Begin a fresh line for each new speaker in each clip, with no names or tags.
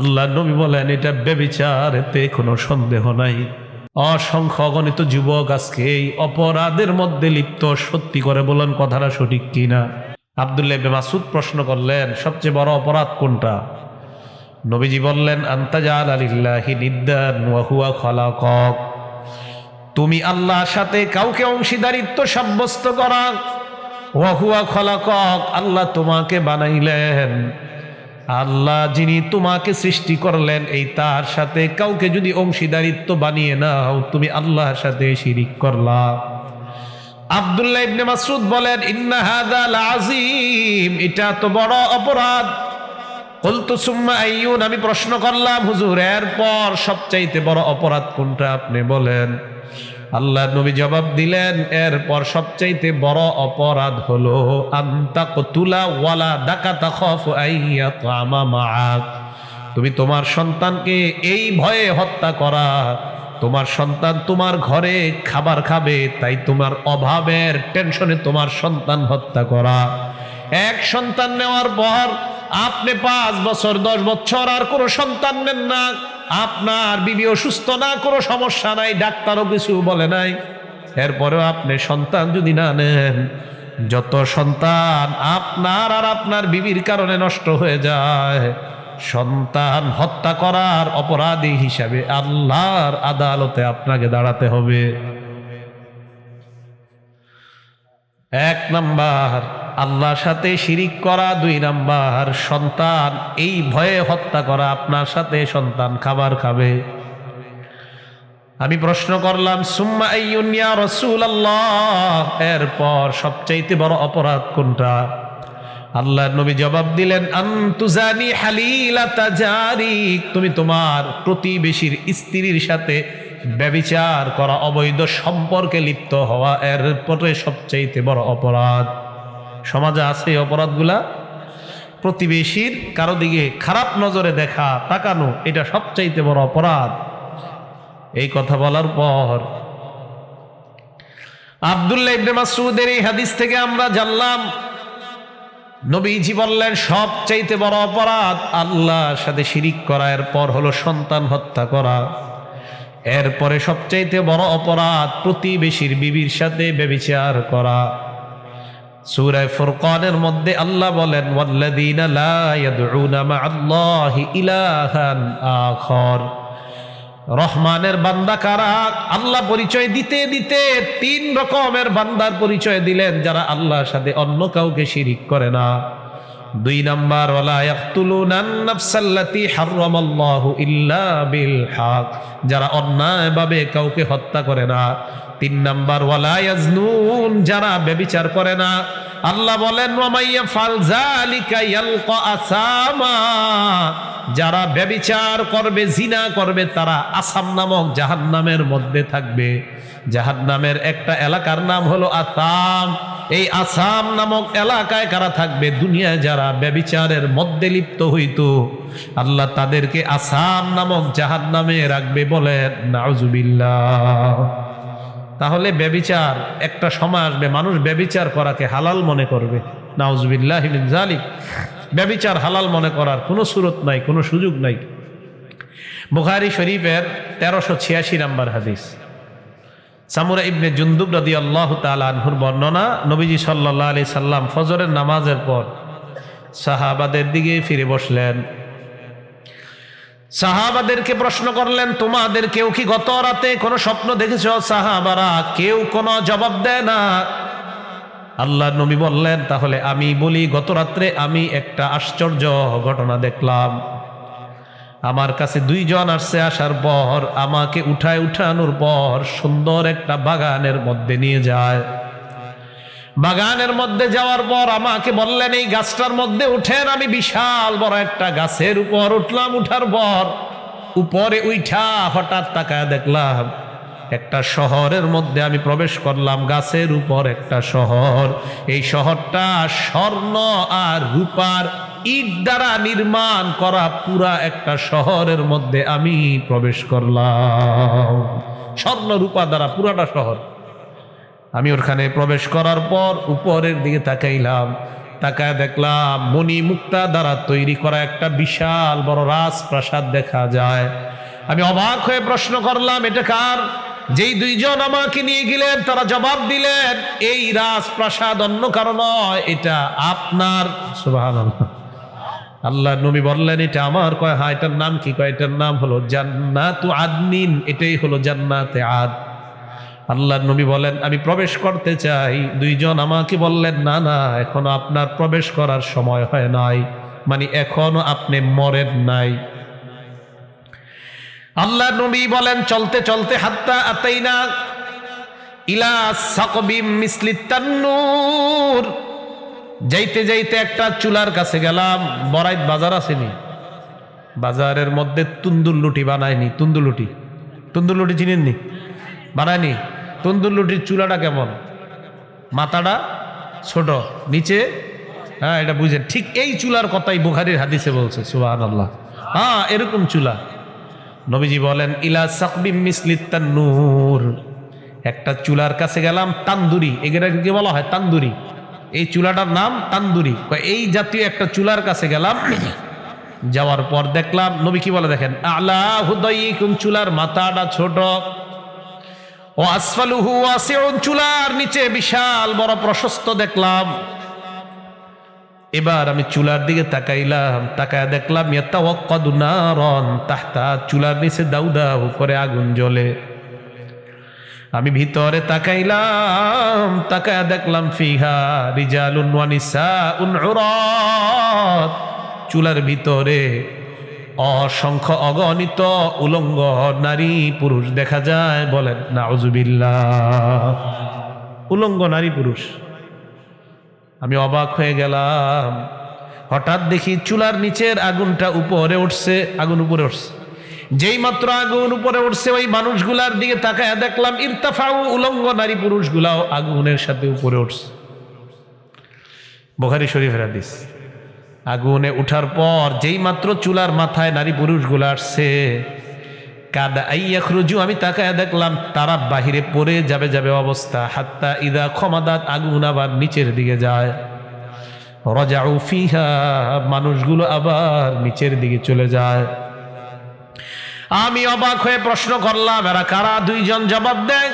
আল্লাহ নবী বলেন, এটা ব্যবিচার এতে কোনো সন্দেহ নাই। অসংখ্য অগণিত যুবক আজকে এই অপরাধের মধ্যে লিপ্ত, সত্যি করে বলেন কথাটা সঠিক কিনা? আবদুল্লাহ মাসুদ প্রশ্ন করলেন, সবচেয়ে বড় অপরাধ কোনটা? নবীজি বললেন আন্তাজাল আলিল্লাহি নিদ্দান ওয়াহুয়া খলাকক তুমি আল্লাহর সাথে কাউকে অংশীদারিত্ব সাব্যস্ত করা ওয়াহুয়া খলাকক আল্লাহ তোমাকে বানাইলেন। আল্লাহ যিনি তোমাকে সৃষ্টি করলেন এই তার সাথে কাউকে যদি অংশীদারিত্ব বানিয়ে নাও, তুমি আল্লাহর সাথে শিরিক করলা। আব্দুল্লাহ ইবনে মাসুদ বলেন, ইন্না হাদা লাযীম এটা তো বড় অপরাধ। বলতো সুম্মা আইয়ুন, আমি প্রশ্ন করলাম, হুজুর, এরপর সবচাইতে বড় অপরাধ কোনটা আপনি বলেন? আল্লাহ নবী জবাব দিলেন, এরপর সবচাইতে বড় অপরাধ হলো আন্তা কতুলা ওয়ালা ডাকাতা খফ আইয়াত মাআক। তুমি তোমার সন্তানকে এই ভয়ে হত্যা করা, তোমার সন্তান তোমার ঘরে খাবার খাবে, তাই তোমার অভাবের টেনশনে তোমার সন্তান হত্যা করা। এক সন্তান নেওয়ার পর, আপনি পাঁচ বছর, দশ বছর আর কোনো সন্তান নেন না। আপনার বিবি অসুস্থ না, কোনো সমস্যা নাই, ডাক্তারও কিছু বলে নাই। এরপরেও আপনি সন্তান যদি না নেন, যত সন্তান আপনার আর আপনার বিবির কারণে নষ্ট হয়ে যায়, সন্তান হত্যা করার অপরাধী হিসাবে আল্লাহর আদালতে আপনাকে দাঁড়াতে হবে। এক নাম্বার আল্লাহর সাথে শিরিক করা, দুই নাম্বার সন্তান, এই ভয়ে হত্যা করা, আপনার সাথে সন্তান খাবার খাবে। আমি প্রশ্ন করলাম, সুম্মা আইয়ুনিয়া রসুল আল্লাহ এরপর সবচাইতে বড় অপরাধ কোনটা? আল্লাহ নবী জবাব দিলেন, আন্তুজানি হালিলাতা জারিক তুমি তোমার প্রতিবেশীর স্ত্রীর সাথে ব্যবিচার করা, অবৈধ সম্পর্কে লিপ্ত হওয়া এর পরে সবচাইতে বড় অপরাধ। সমাজে আছে এই অপরাধগুলা? প্রতিবেশীর কারও দিকে খারাপ নজরে দেখা, তাকানো, এটা সবচাইতে বড় অপরাধ। এই কথা বলার পর আবদুল্লাহ ইবনে মাসউদের এই হাদিস থেকে আমরা জানলাম, নবীজি বললেন, সবচাইতে বড় অপরাধ আল্লাহর সাথে শিরিক করা এর পর হলো সন্তান হত্যা করা। এরপরে সবচাইতে বড় অপরাধ প্রতিবেশীর বিবির সাথে ব্যবিচার করা। সূরায়ে ফুরকানের মধ্যে আল্লাহ বলেন রহমানের বান্দা কারা? আল্লাহ পরিচয় দিতে দিতে তিন রকমের বান্দার পরিচয় দিলেন, যারা আল্লাহর সাথে অন্য কাউকে শিরিক করে না। দুই নাম্বার যারা অন্যায়ভাবে কাউকে হত্যা করে না। তিন নাম্বার, ওয়ালা ইয়াজনুন যারা ব্যভিচার করে না। আল্লাহ বলেন ওয়ামাইয়া ফাল জালিকা ইয়ালকা আসামা যারা ব্যবিচার করবে, জিনা করবে, তারা আসাম নামক জাহান্নামের মধ্যে থাকবে। জাহান্নামের একটা এলাকার নাম হলো আসাম। এই আসাম নামক এলাকায় কারা থাকবে? দুনিয়ায় যারা ব্যবিচারের মধ্যে লিপ্ত হইত, আল্লাহ তাদেরকে আসাম নামক জাহান্নামে রাখবে বলেন নাউজুবিল্লাহ তাহলে ব্যবিচার, একটা সময় আসবে, মানুষ ব্যবিচার করাকে হালাল মনে করবে। নাউজবিল্লাহ জালিক ব্যবিচার হালাল মনে করার কোনো সুরত নাই, কোনো সুযোগ নাই। বুখারি শরীফের তেরোশো ছিয়াশি নাম্বার হাদিস। সামুরা ইবনে জুন্দুব রদি আল্লাহ তালহুর বর্ণনা, নবীজি সাল্লাহ আলি সাল্লাম ফজরের নামাজের পর সাহাবাদের দিকে ফিরে বসলেন। সাহাবাদেরকে প্রশ্ন করলেন তোমাদের কেউ কি গত রাতে কোনো স্বপ্ন দেখেছ? সাহাবারা কেউ কোনো জবাব দেয় না। আল্লাহ নবী বললেন, তাহলে আমি বলি, গত রাত্রে আমি একটা আশ্চর্য ঘটনা দেখলাম। আমার কাছে দুইজন আসছে আসার পর আমাকে উঠায় উঠানোর পর সুন্দর একটা বাগানের মধ্যে নিয়ে যায়। বাগানের মধ্যে যাওয়ার পর আমাকে বললেন, এই গাছটার মধ্যে উঠেন, আমি বিশাল বড় একটা গাছের উপর উঠলাম। উঠার পর উপরে উঠা হঠাৎ তাকায় দেখলাম, একটা শহরের মধ্যে আমি প্রবেশ করলাম, গাছের উপর একটা শহর। এই শহরটা স্বর্ণ আর রূপার ইট দ্বারা নির্মাণ করা পুরা একটা শহরের মধ্যে আমি প্রবেশ করলাম। স্বর্ণ, রূপা দ্বারা পুরাটা শহর। আমি ওখানে প্রবেশ করার পর উপরের দিকে তাকাইলাম। তাকায় দেখলাম মণি মুক্তা দ্বারা তৈরি করা একটা বিশাল বড় রাজপ্রাসাদ দেখা যায়। আমি অবাক হয়ে প্রশ্ন করলাম, এটা কার? যেই দুইজন আমাকে নিয়ে গেলেন, তারা জবাব দিলেন, এই রাজপ্রাসাদ অন্য কারও নয়, এটা আপনার। সুবহানাল্লাহ। আল্লাহ নবী বললেন, এটা আমার। কয় হ্যাঁ এটার নাম কি? কয়, এটার নাম হলো জান্নাতু আদনিন। এটাই হলো জান্নাতে আদ। আল্লাহ নবী বলেন, আমি প্রবেশ করতে চাই। দুইজন আমাকে বললেন, না না, এখনও আপনার প্রবেশ করার সময় হয় নাই। মানে এখনও আপনি মরেন নাই। আল্লাহ নবী বলেন, চলতে চলতে, হাত্তা আতাইনা ইলা সাকবিম মিসলিত তান্নুর। যাইতে যাইতে একটা চুলার কাছে গেলাম, বরাইত বাজার আসেনি। বাজারের মধ্যে তুন্দুর লুটি বানায়নি। তুন্দুর লুটি তুন্দুর লুটি চিনেননি? বানায়নি? তন্দুর লুটির চুলাটা কেমন? মাথাটা ছোট, নিচে? হ্যাঁ এটা বুঝেন। ঠিক এই চুলার কথাই বুখারির হাদিসে বলছে সুবাহ আল্লাহ হ্যাঁ এরকম চুলা। নবীজি বলেন, ইলা নূর একটা চুলার কাছে গেলাম, তান্দুরি। এগুলো কি বলা হয়? তান্দুরি। এই চুলাটার নাম তান্দুরি। এই জাতীয় একটা চুলার কাছে গেলাম, যাওয়ার পর দেখলাম, নবী কি বলে দেখেন? আলা হুদয়ী চুলার মাথাটা ছোট। ও আসফালুহু আসিউন চুলার নিচে বিশাল বড় প্রশস্ত দেখলাম। এবার আমি চুলার দিকে তাকাইলাম, তাকায় দেখলাম নারন, তাহতা চুলার নিচে দাউ দাউ করে আগুন জ্বলে। আমি ভিতরে তাকাইলাম, তাকায় দেখলাম, ফিহা রিজালুন ওয়া নিসাউন উরাত। চুলার ভিতরে অসংখ্য অগণিত উলঙ্গ নারী পুরুষ দেখা যায় বলেন, নাউজুবিল্লাহ। উলঙ্গ নারী পুরুষ। আমি অবাক হয়ে গেলাম। হঠাৎ দেখি চুলার নিচের আগুনটা উপরে উঠছে, আগুন উপরে উঠছে। যেই মাত্র আগুন উপরে উঠছে, ওই মানুষগুলার দিকে তাকায় দেখলাম, ইরতাফাউ উলঙ্গ নারী পুরুষগুলাও আগুনের সাথে উপরে উঠছে। বোখারি শরীফের হাদিস। আগুনে উঠার পর যেই মাত্র চুলার মাথায় নারী পুরুষগুলো আসছে, কাদা আইয়াখ রুজু আমি তাকায় দেখলাম তারা বাহিরে পড়ে যাবে যাবে অবস্থা। হাত্তা ইদা ক্ষমাদাত আগুন আবার নিচের দিকে যায়। রজাউ ফিহা, মানুষগুলো আবার নিচের দিকে চলে যায়। আমি অবাক হয়ে প্রশ্ন করলাম, এরা কারা? দুইজন জবাব দেয়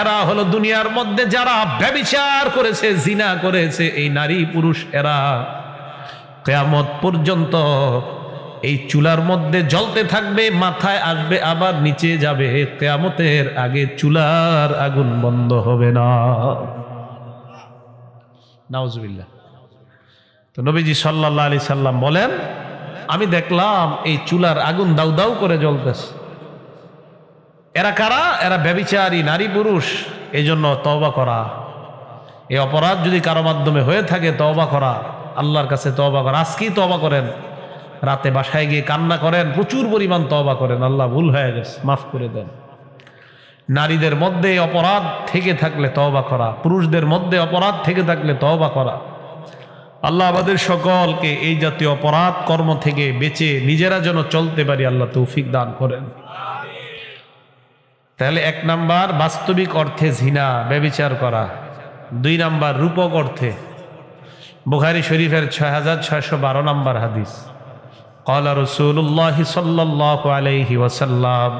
এরা হলো দুনিয়ার মধ্যে যারা ব্যভিচার করেছে, জিনা করেছে, এই নারী পুরুষ এরা। কেয়ামত পর্যন্ত এই চুলার মধ্যে জ্বলতে থাকবে, মাথায় আসবে, আবার নিচে যাবে। কেয়ামতের আগে চুলার আগুন বন্ধ হবে না। নাউজুবিল্লাহ। তো নবীজি সাল্লাহ আলি সাল্লাম বলেন আমি দেখলাম এই চুলার আগুন দাউ দাউ করে জ্বলতেছে। এরা কারা? এরা ব্যবিচারী, নারী, পুরুষ। এই জন্য তওবা করা। এই অপরাধ যদি কারও মাধ্যমে হয়ে থাকে তবা করা। আল্লাহর কাছে তওবা করা। আজকেই তবা করেন। রাতে বাসায় গিয়ে কান্না করেন, প্রচুর পরিমাণ তওবা করেন। আল্লাহ ভুল হয়ে গেছে, মাফ করে দেন। নারীদের মধ্যে অপরাধ থেকে থাকলে তবা করা। পুরুষদের মধ্যে অপরাধ থেকে থাকলে তওবা করা। আল্লাহ আমাদের সকলকে এই জাতীয় অপরাধ কর্ম থেকে বেঁচে নিজেরা যেন চলতে পারি, আল্লাহ তৌফিক দান করেন। তাহলে এক নাম্বার, বাস্তবিক অর্থে ঝিনা ব্যবিচার করা। দুই নাম্বার, রূপক অর্থে। বুখারি শরীফের ছয় হাজার ছয়শো বারো নম্বর হাদিস। কলা রসুল্লাহ সাল্লাহ আলাইহি ওয়াসাল্লাম।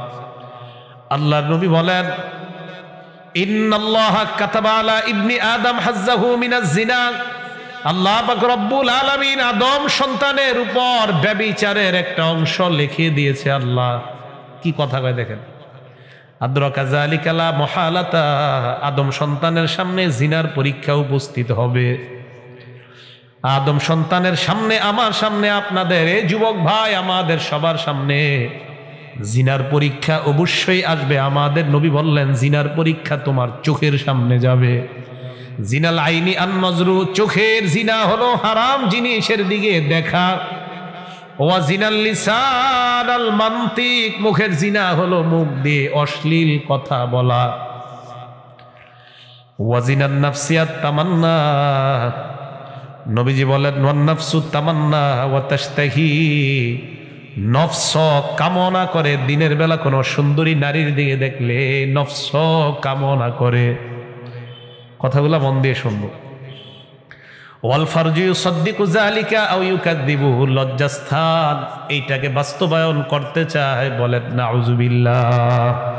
আল্লাহ নবী বলেন, ইন্নাল্লাহ কাতাবা আলা ইবনি আদম হাজ্জাহু মিনাজ জিনা। আল্লাহ রব্বুল আলামিন আদম সন্তানের উপর ব্যবিচারের একটা অংশ লিখে দিয়েছে আল্লাহ। কি কথা কয় দেখেন? আদ্রকাজালিকালা মহালাতা। আদম সন্তানের সামনে জিনার পরীক্ষা উপস্থিত হবে। আদম সন্তানের সামনে, আমার সামনে, আপনাদের এই যুবক ভাই, আমাদের সবার সামনে জিনার পরীক্ষা অবশ্যই আসবে। আমাদের নবী বললেন, জিনার পরীক্ষা তোমার চোখের সামনে যাবে। জিনাল আইনি আন নজরু, চোখের জিনা হলো হারাম জিনিসের দিকে দেখা। ওয়া জিনাল লিসান আল মান্তিক, মুখের জিনা হলো মুখ দিয়ে অশ্লীল কথা বলা। ওয়াজিনান নাফসিয়াত তামান্না, নবীজি বলেন ওয়ান্নাফসু তামান্না ওয়া তাশতাহি, নফস কামনা করে। দিনের বেলা কোনো সুন্দরী নারীর দিকে দেখলে নফস কামনা করে। কথাগুলো মন দিয়ে শুনব। লজ্জাস্থান। এইটাকে বাস্তবায়ন করতে চায় বলেন, নাউজুবিল্লাহ।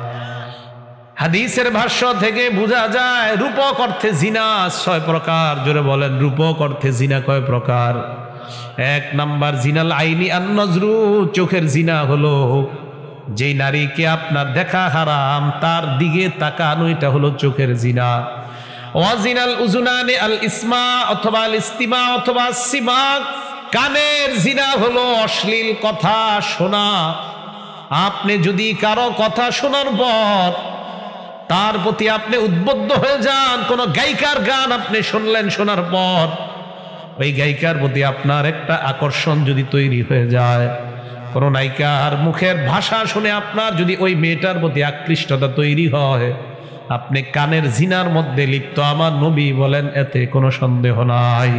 হাদিসের ভাষ্য থেকে বোঝা যায়, রূপক অর্থে জিনা ছয় প্রকার। জোরে বলেন, রূপক অর্থে জিনা কয় প্রকার? এক নাম্বার, জিনাল আইনি আর নজরু, চোখের জিনা হলো যেই নারীকে আপনার দেখা হারাম, তার দিকে তাকানো, এটা হলো চোখের জিনা। ওয়াজিনাল উজুনানি আল ইসমা অথবা আল ইস্তিমা অথবা সিমাক কানের জিনা হলো অশ্লীল কথা শোনা। আপনি যদি কারও কথা শোনার পর তার প্রতি আপনি উদ্বুদ্ধ হয়ে যান, কোন গায়িকার গান আপনি শুনলেন শোনার পর, ওই গায়িকার প্রতি আপনার একটা আকর্ষণ যদি তৈরি হয়ে যায়, কোন নায়িকার মুখের ভাষা শুনে আপনার যদি ওই মেয়েটার প্রতি আকৃষ্টতা তৈরি হয় আপনি কানের জিনার মধ্যে লিপ্ত। আমার নবী বলেন, এতে কোনো সন্দেহ নাই।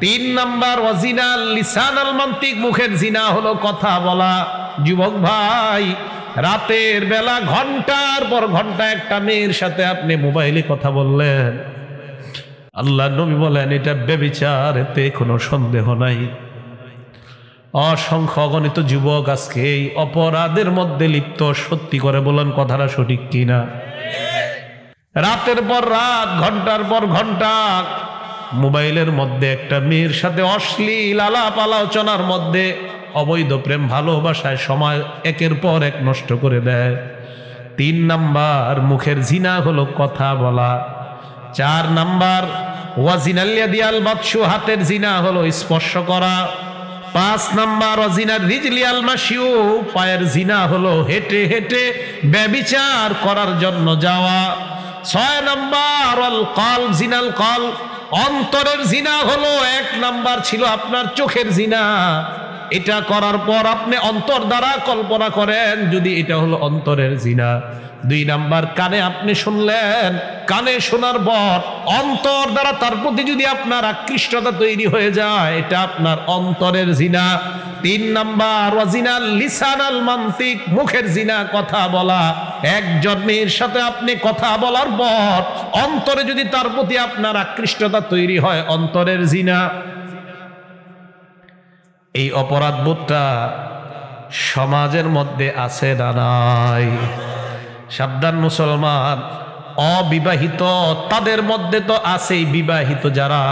তিন নাম্বার ওয়াজিনাল লিসান আল মুখের জিনা হলো কথা বলা। যুবক ভাই, রাতের বেলা ঘণ্টার পর ঘণ্টা একটা মেয়ের সাথে আপনি মোবাইলে কথা বললেন। আল্লাহ নবী বলেন, এটা বেবিচার এতে কোনো সন্দেহ নাই। অসংখ্য অগণিত যুবক আজকে অপরাধের মধ্যে লিপ্ত, সত্যি করে বলেন, কথাটা সঠিক কিনা? রাতের পর রাত, ঘণ্টার পর ঘণ্টা। মোবাইলের মধ্যে একটা মেয়ের সাথে অশ্লীল আলাপ আলোচনার মধ্যে অবৈধ প্রেম ভালোবাসায় সময় একের পর এক নষ্ট করে দেয়। তিন নাম্বার, মুখের জিনা হলো কথা বলা। চার নাম্বার ওয়াজিনালিয়া দিয়াল বাদশু হাতের জিনা হলো স্পর্শ করা। পাঁচ নাম্বার অজিনার রিজলিয়াল মাসিউ পায়ের জিনা হলো হেঁটে হেঁটে ব্যবিচার করার জন্য যাওয়া। ছয় নাম্বার অল কল, জিনাল কল। অন্তরের জিনা হলো এক নাম্বার ছিল আপনার চোখের জিনা। এটা করার পর আপনি অন্তর দ্বারা কল্পনা করেন যদি এটা হলো অন্তরের জিনা। দুই নাম্বার, কানে আপনি শুনলেন, কানে শোনার পর অন্তর দ্বারা তার প্রতি যদি আপনার আকৃষ্টতা তৈরি হয়ে যায়, এটা আপনার অন্তরের জিনা। তিন নাম্বার, ওয়াজিনাল লিসানাল মান্তিক মুখের জিনা, কথা বলা। একজন মেয়ের সাথে আপনি কথা বলার পর অন্তরে যদি তার প্রতি আপনার আকৃষ্টতা তৈরি হয়, অন্তরের জিনা। এই অপরাধ বোধটা সমাজের মধ্যে আছে না নাই? সাবধান মুসলমান, অবিবাহিত, তাদের মধ্যে তো আছেই বিবাহিত যারা।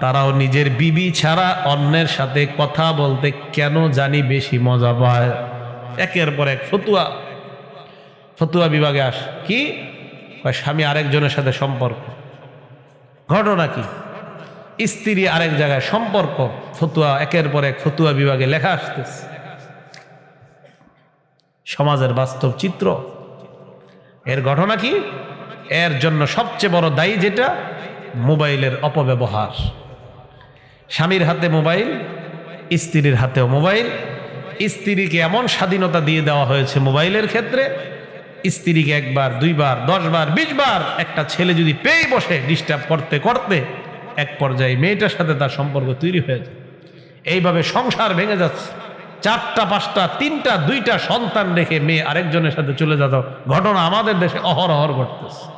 তারাও নিজের বিবি ছাড়া অন্যের সাথে কথা বলতে কেন জানি বেশি মজা পায়। একের পর এক ফতুয়া। ফতুয়া বিভাগে আস। কি? স্বামী আরেকজনের সাথে সম্পর্ক। ঘটনা কি? স্ত্রী আরেক জায়গায় সম্পর্ক। ফতুয়া, একের পর এক ফতুয়া বিভাগে লেখা আসতেছে। সমাজের বাস্তব চিত্র। এর ঘটনা কি? এর জন্য সবচেয়ে বড় দায়ী যেটা? মোবাইলের অপব্যবহার। স্বামীর হাতে মোবাইল, স্ত্রীর হাতেও মোবাইল। স্ত্রীকে এমন স্বাধীনতা দিয়ে দেওয়া হয়েছে মোবাইলের ক্ষেত্রে, স্ত্রীকে একবার, দুইবার, দশবার, বিশবার একটা ছেলে যদি পেয়ে বসে ডিস্টার্ব করতে করতে, এক পর্যায়ে মেয়েটার সাথে তার সম্পর্ক তৈরি হয়ে যায়। এইভাবে সংসার ভেঙে যাচ্ছে। চারটা, পাঁচটা, তিনটা, দুইটা সন্তান রেখে মেয়ে আরেকজনের সাথে চলে যেত ঘটনা আমাদের দেশে অহরহর ঘটতেছে।